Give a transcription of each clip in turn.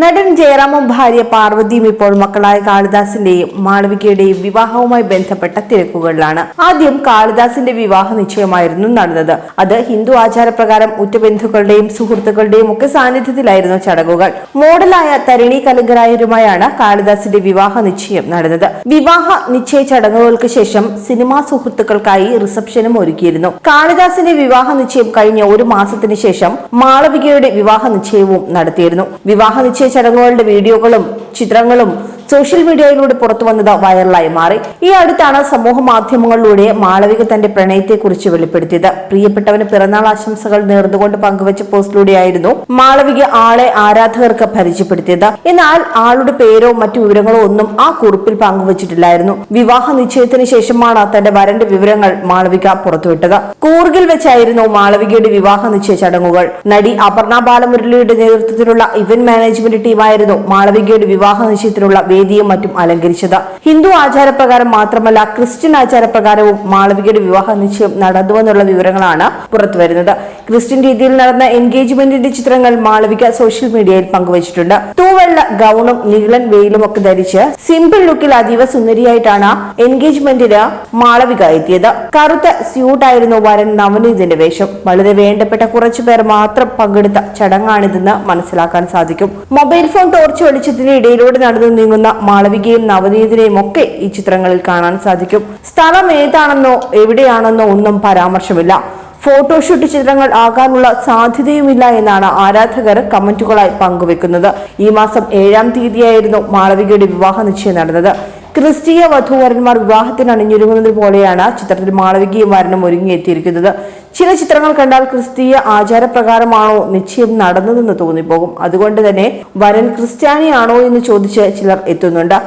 നടൻ ജയറാമും ഭാര്യ പാർവതിയും ഇപ്പോൾ മക്കളായ കാളിദാസിന്റെയും മാളവികയുടെയും വിവാഹവുമായി ബന്ധപ്പെട്ട തിരക്കുകളിലാണ്. ആദ്യം കാളിദാസിന്റെ വിവാഹ നിശ്ചയമായിരുന്നു നടന്നത്. അത് ഹിന്ദു ആചാരപ്രകാരം ഉറ്റബന്ധുക്കളുടെയും സുഹൃത്തുക്കളുടെയും ഒക്കെ സാന്നിധ്യത്തിലായിരുന്നു ചടങ്ങുകൾ. മോഡലായ തരിണി കലങ്കരായരുമായാണ് കാളിദാസിന്റെ വിവാഹ നിശ്ചയം നടന്നത്. വിവാഹ നിശ്ചയ ചടങ്ങുകൾക്ക് ശേഷം സിനിമാ സുഹൃത്തുക്കൾക്കായി റിസപ്ഷനും ഒരുക്കിയിരുന്നു. കാളിദാസിന്റെ വിവാഹ നിശ്ചയം കഴിഞ്ഞ ഒരു മാസത്തിന് ശേഷം മാളവികയുടെ വിവാഹ നിശ്ചയവും നടത്തിയിരുന്നു. വിവാഹ നിശ്ചയ ചടങ്ങുകളുടെ വീഡിയോകളും ചിത്രങ്ങളും സോഷ്യൽ മീഡിയയിലൂടെ പുറത്തു വന്നത് വൈറലായി മാറി. ഈ അടുത്താണ് സമൂഹ മാധ്യമങ്ങളിലൂടെ മാളവിക തന്റെ പ്രണയത്തെക്കുറിച്ച് വെളിപ്പെടുത്തിയത്. പ്രിയപ്പെട്ടവന് പിറന്നാൾ ആശംസകൾ നേർന്നുകൊണ്ട് പങ്കുവച്ച പോസ്റ്റിലൂടെയായിരുന്നു മാളവിക ആളെ ആരാധകർക്ക് പരിചയപ്പെടുത്തിയത്. എന്നാൽ ആളുടെ പേരോ മറ്റു വിവരങ്ങളോ ഒന്നും ആ കുറിപ്പിൽ പങ്കുവച്ചിട്ടില്ലായിരുന്നു. വിവാഹ നിശ്ചയത്തിന് ശേഷമാണ് തന്റെ വരന്റെ വിവരങ്ങൾ മാളവിക പുറത്തുവിട്ടത്. കൂർഗിൽ വെച്ചായിരുന്നു മാളവികയുടെ വിവാഹ നിശ്ചയ ചടങ്ങുകൾ. നടി അപർണ ബാലമുരളിയുടെ നേതൃത്വത്തിലുള്ള ഇവന്റ് മാനേജ്മെന്റ് ടീമായിരുന്നു മാളവികയുടെ വിവാഹ നിശ്ചയത്തിനുള്ള വേദിയും മറ്റും അലങ്കരിച്ചത്. ഹിന്ദു ആചാരപ്രകാരം മാത്രമല്ല ക്രിസ്ത്യൻ ആചാരപ്രകാരവും മാളവികയുടെ വിവാഹ നിശ്ചയം നടന്നുവെന്നുള്ള വിവരങ്ങളാണ് പുറത്തുവരുന്നത്. ക്രിസ്ത്യൻ രീതിയിൽ നടന്ന എൻഗേജ്മെന്റിന്റെ ചിത്രങ്ങൾ മാളവിക സോഷ്യൽ മീഡിയയിൽ പങ്കുവച്ചിട്ടുണ്ട്. തൂവെള്ള ഗൗണും നീളൻ വെയിലും ഒക്കെ ധരിച്ച് സിമ്പിൾ ലുക്കിൽ അതീവ സുന്ദരിയായിട്ടാണ് എൻഗേജ്മെന്റിന് മാളവിക എത്തിയത്. കറുത്ത സ്യൂട്ടായിരുന്നു വരൻ നവനീതിന്റെ വേഷം. വളരെ വേണ്ടപ്പെട്ട കുറച്ചു പേർ മാത്രം പങ്കെടുത്ത ചടങ്ങാണിതെന്ന് മനസ്സിലാക്കാൻ സാധിക്കും. മൊബൈൽ ഫോൺ ടോർച്ച് വെളിച്ചത്തിന് ഇടയിലൂടെ നടന്നു നീങ്ങുന്ന മാളവികയും നവനീതിനെയും ഒക്കെ ഈ ചിത്രങ്ങളിൽ കാണാൻ സാധിക്കും. സ്ഥലം ഏതാണെന്നോ എവിടെയാണെന്നോ ഒന്നും പരാമർശമില്ല. ഫോട്ടോഷൂട്ട് ചിത്രങ്ങൾ ആകാനുള്ള സാധ്യതയുമില്ല എന്നാണ് ആരാധകർ കമന്റുകളായി പങ്കുവെക്കുന്നത്. ഈ മാസം ഏഴാം തീയതിയായിരുന്നു മാളവികയുടെ വിവാഹ നിശ്ചയം നടന്നത്. ക്രിസ്തീയ വധൂവരന്മാർ വിവാഹത്തിന് അണിഞ്ഞൊരുങ്ങുന്നത് പോലെയാണ് ചിത്രത്തിൽ മാളവികയും വരനും ഒരുങ്ങിയെത്തിയിരിക്കുന്നത്. ചില ചിത്രങ്ങൾ കണ്ടാൽ ക്രിസ്തീയ ആചാരപ്രകാരമാണോ നിശ്ചയം നടന്നതെന്ന് തോന്നിപ്പോകും. അതുകൊണ്ട് തന്നെ വരൻ ക്രിസ്ത്യാനിയാണോ എന്ന് ചോദിച്ച് ചിലർ എത്തുന്നുണ്ട്.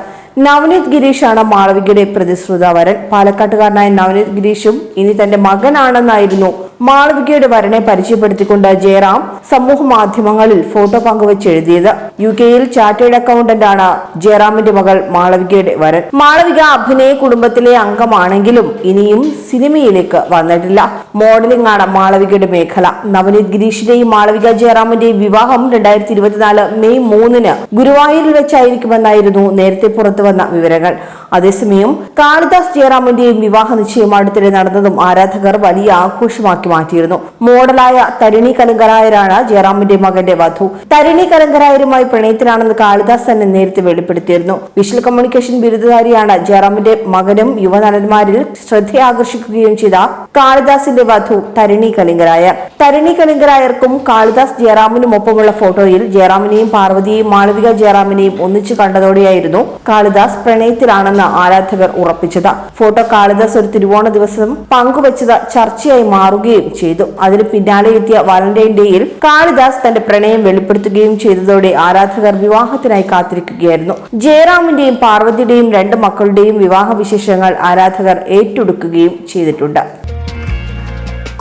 നവനീത് ഗിരീഷാണ് മാളവികയുടെ പ്രതിശ്രുത വരൻ. പാലക്കാട്ടുകാരനായ നവനീത് ഗിരീഷും ഇനി തന്റെ മകനാണെന്നായിരുന്നു മാളവികയുടെ വരനെ പരിചയപ്പെടുത്തിക്കൊണ്ട് ജയറാം സമൂഹ മാധ്യമങ്ങളിൽ ഫോട്ടോ പങ്കുവച്ച് എഴുതിയത്. യു കെയിൽ ചാർട്ടേഡ് അക്കൗണ്ടന്റ് ആണ് ജയറാമിന്റെ മകൾ മാളവികയുടെ വരൻ. മാളവിക അഭിനയ കുടുംബത്തിലെ അംഗമാണെങ്കിലും ഇനിയും സിനിമയിലേക്ക് വന്നിട്ടില്ല. മോഡലിംഗ് ആണ് മാളവികയുടെ മേഖല. നവനീത് ഗിരീഷിന്റെയും മാളവിക ജയറാമിന്റെയും വിവാഹം രണ്ടായിരത്തി ഇരുപത്തിനാല് മെയ് മൂന്നിന് ഗുരുവായൂരിൽ വെച്ചായിരിക്കുമെന്നായിരുന്നു നേരത്തെ പുറത്തുവന്ന വിവരങ്ങൾ. അതേസമയം കാളിദാസ് ജയറാമിന്റെയും വിവാഹ നിശ്ചയം അടുത്തിടെ നടന്നതും ആരാധകർ വലിയ ആഘോഷമാക്കി മാറ്റിയിരുന്നു. മോഡലായ തരിണി കലങ്കരായരാണ് ജയറാമിന്റെ മകന്റെ വധു. തരിണി കലങ്കരായരുമായി പ്രണയത്തിലാണെന്ന് കാളിദാസ് തന്നെ നേരത്തെ വെളിപ്പെടുത്തിയിരുന്നു. വിഷ്വൽ കമ്മ്യൂണിക്കേഷൻ ബിരുദധാരിയാണ് ജയറാമിന്റെ മകനും യുവനടന്മാരിൽ ശ്രദ്ധയാകർഷിക്കുകയും ചെയ്ത കാളിദാസിന്റെ വധു തരിണി കലിംഗരായർ തരിണി കലിംഗരായർക്കും കാളിദാസ് ജയറാമിനും ഒപ്പമുള്ള ഫോട്ടോയിൽ ജയറാമിനെയും പാർവതിയെയും മാളവിക ജയറാമിനെയും ഒന്നിച്ചു കണ്ടതോടെയായിരുന്നു കാളിദാസ് പ്രണയത്തിലാണെന്ന് ആരാധകർ ഉറപ്പിച്ചത്. ഫോട്ടോ കാളിദാസ് ഒരു തിരുവോണ ദിവസം പങ്കുവച്ചത് ചർച്ചയായി മാറുകയും ചെയ്തു. അതിന് പിന്നാലെ എത്തിയ വാലന്റൈൻ ഡേയിൽ കാളിദാസ് തന്റെ പ്രണയം വെളിപ്പെടുത്തുകയും ചെയ്തതോടെ ആരാധകർ വിവാഹത്തിനായി കാത്തിരിക്കുകയായിരുന്നു. ജയറാമിന്റെയും പാർവതിയുടെയും രണ്ട് മക്കളുടെയും വിവാഹ വിശേഷങ്ങൾ ആരാധകർ ഏറ്റെടുക്കുകയും ചെയ്തിട്ടുണ്ട്.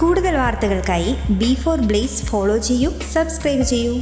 കൂടുതൽ വാർത്തകൾക്കായി ബി ഫോർ ബ്ലേസ് ഫോളോ ചെയ്യൂ സബ്സ്ക്രൈബ് ചെയ്യൂ.